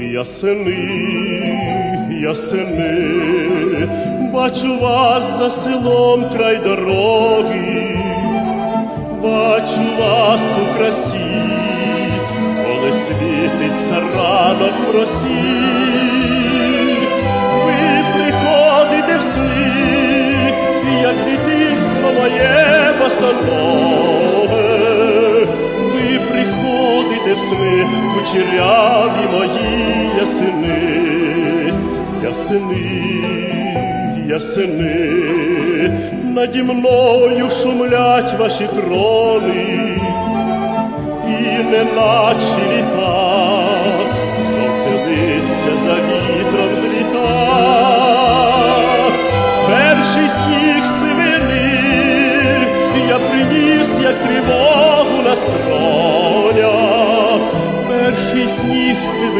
Ясени, ясени, бачу вас за селом край дороги, бачу вас у красі, коли світиться ранок в росі. Ви приходите в сни, як дитинство моє босоноге. Ви приходите в сни, кучеряві мої ясени, ясени, ясени, наді мною шумлять ваші трони, і не наче літа, жовте листя за вітром зліта, перший сніг сивини, я приніс, як тривогу на скронях, перший сніг сивини.